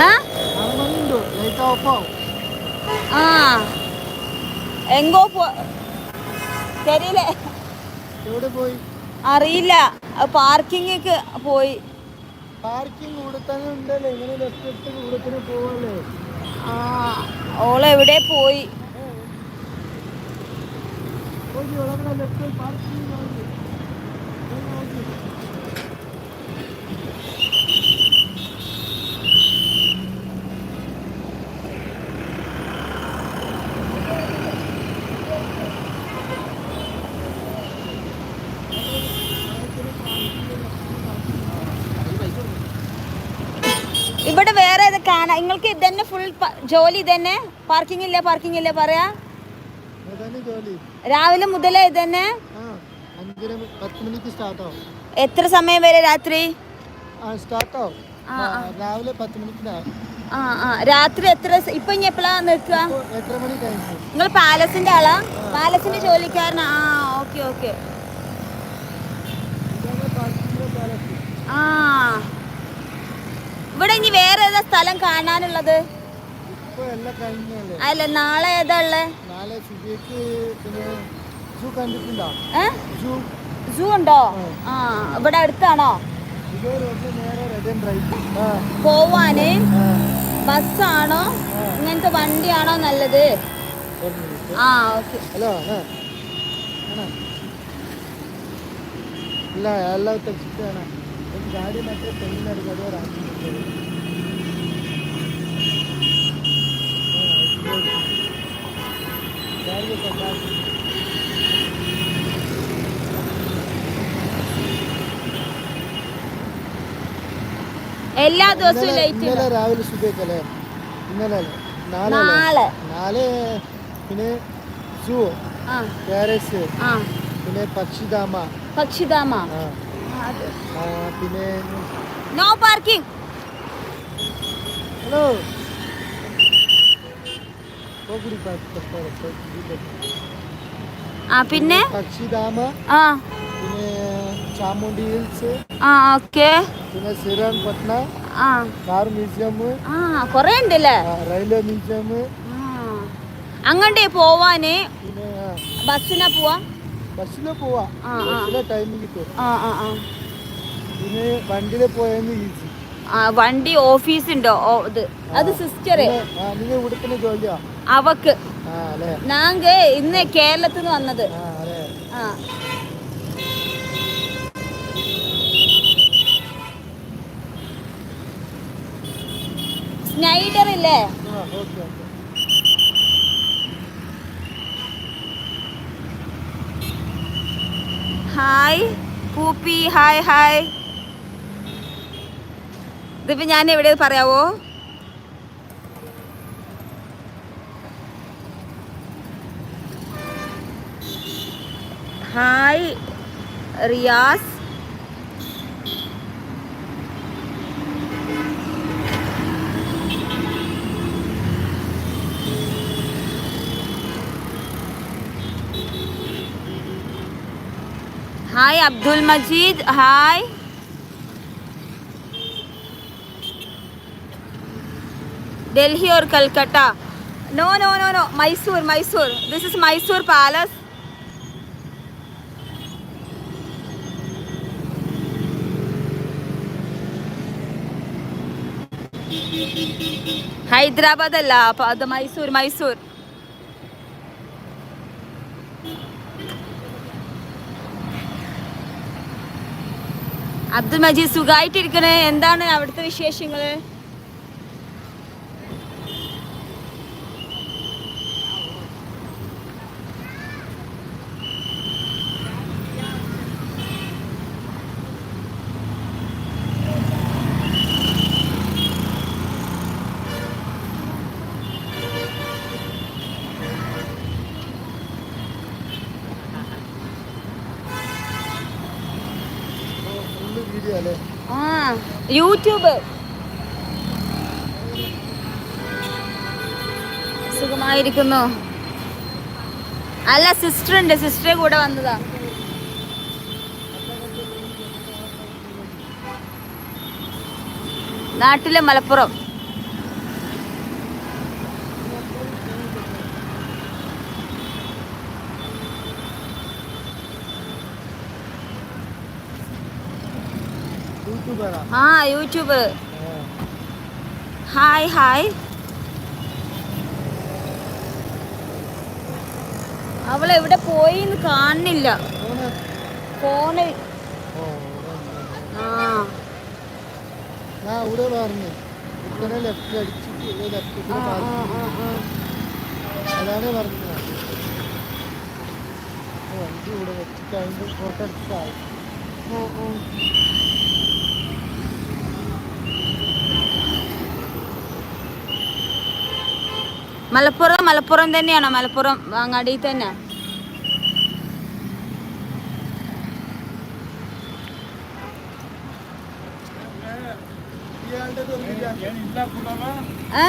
ആ? എങ്കോ പോ തെരിയില്ലേ അറിയില്ല. പാർക്കിംഗ് പോയി. പാർക്കിംഗ് ഉണ്ടല്ലേ? ആ. ഓൾ എവിടെ പോയി? ലെഫ്റ്റ് പാർക്കിംഗ് ഇവിടെ വേറെ ഇത് കാണാം. നിങ്ങൾക്ക് ഇതന്നെ ഫുൾ ജോലി ഇതന്നെ? പാർക്കിംഗ് ഇല്ല പാർക്കിംഗ് ഇല്ല പറയാ. രാവിലെ മുതലേ ഇതന്നെ? എത്ര സമയം വരെ രാത്രി? രാവിലെ ആ ആ. രാത്രി എത്ര ഇപ്പൊ ഇനി എപ്പോഴാ നിൽക്കുക? നിങ്ങൾ പാലസിന്റെ ആളാ? പാലസിന്റെ ജോലിക്കാരനാ? ആ ഓക്കെ ഓക്കെ ഇതാണ് പാർക്കിംഗ് പാലസ് ആ ഇവിടെ ഇനി വേറെ ഏതാ സ്ഥലം കാണാനുള്ളത്? അല്ല നാളെ ഏതാ ഉള്ളത് സൂ ഉണ്ടോ? ആ. ഇവിടെ അടുത്താണോ? പോവാന്? ബസ്സാണോ? ഇങ്ങനത്തെ വണ്ടിയാണോ നല്ലത്? ആ ഓക്കെ. ഇല്ല എല്ലാ ടെക്സ്റ്റ് ഗാഡി മറ്റേ പെണ്ണിനെടുക്കുന്നത് എല്ലാ ദിവസവും ലൈറ്റ് ഇന്നലെ രാവിലെ സുബേക്കല്ലേ? ഇന്നലെ നാളെ നാളെ. പിന്നെ സൂ പാരീസ് പിന്നെ പക്ഷിധാമ. പക്ഷിധാമ. പിന്നെ നോ പാർക്കിംഗ് ഹലോ ആ പിന്നെ? ചാമുണ്ടി ഹിൽസ് ആ ഓക്കെ. പിന്നെ സിരാൻ പട്ന ആ. കാർ മ്യൂസിയം ആ കുറേ ഉണ്ടല്ലേ? Railway museum. അങ്ങോട്ടേ പോവാന്? ബസ്സിനാ പോവാ? ബസ്സിലെ പോവാ. ബസ്സിലെ ടൈമിൽ പിന്നെ വണ്ടിയിലെ പോയെന്ന് ഈസി വണ്ടി ഓഫീസ് ഉണ്ടോ ഇത്. അത് സിസ്റ്റർ ഇവിടുത്തെ ജോലിയാ? അവക്ക്. നാങ്ക് ഇന്ന് കേരളത്തിൽ നിന്ന് വന്നത്. ആ സ്നൈഡർ ഇല്ലേ? ഹായ് പൂപ്പി. Hi hi. ഇതിപ്പോ ഞാൻ എവിടെ പറയാവോ? Hi Riyaz hi Abdul Majeed hi Delhi or Calcutta no no no no Mysore Mysore this is Mysore palace Hyderabad അല്ല അപ്പൊ അത് മൈസൂർ മൈസൂർ. അബ്ദുൽ മജീദ് സുഖമായിട്ടിരിക്കണേ എന്താണ് അവിടുത്തെ വിശേഷങ്ങൾ? ആ യൂട്യൂബ്. സുഖമായിരിക്കുന്നു. അല്ല സിസ്റ്റർ ഉണ്ട് സിസ്റ്ററെ കൂടെ വന്നതാ. നാട്ടിലെ മലപ്പുറം. ആ? യൂട്യൂബ് ആ. ഹായ് ഹായ് അവൾ എവിടെ പോയി കാണുന്നില്ല. ഫോണ്. ഫോട്ടോ ഓ മലപ്പുറം മലപ്പുറം തന്നെയാണോ മലപ്പുറം അങ്ങാടിയിൽ തന്നെ ഇയാളുടെ ഏ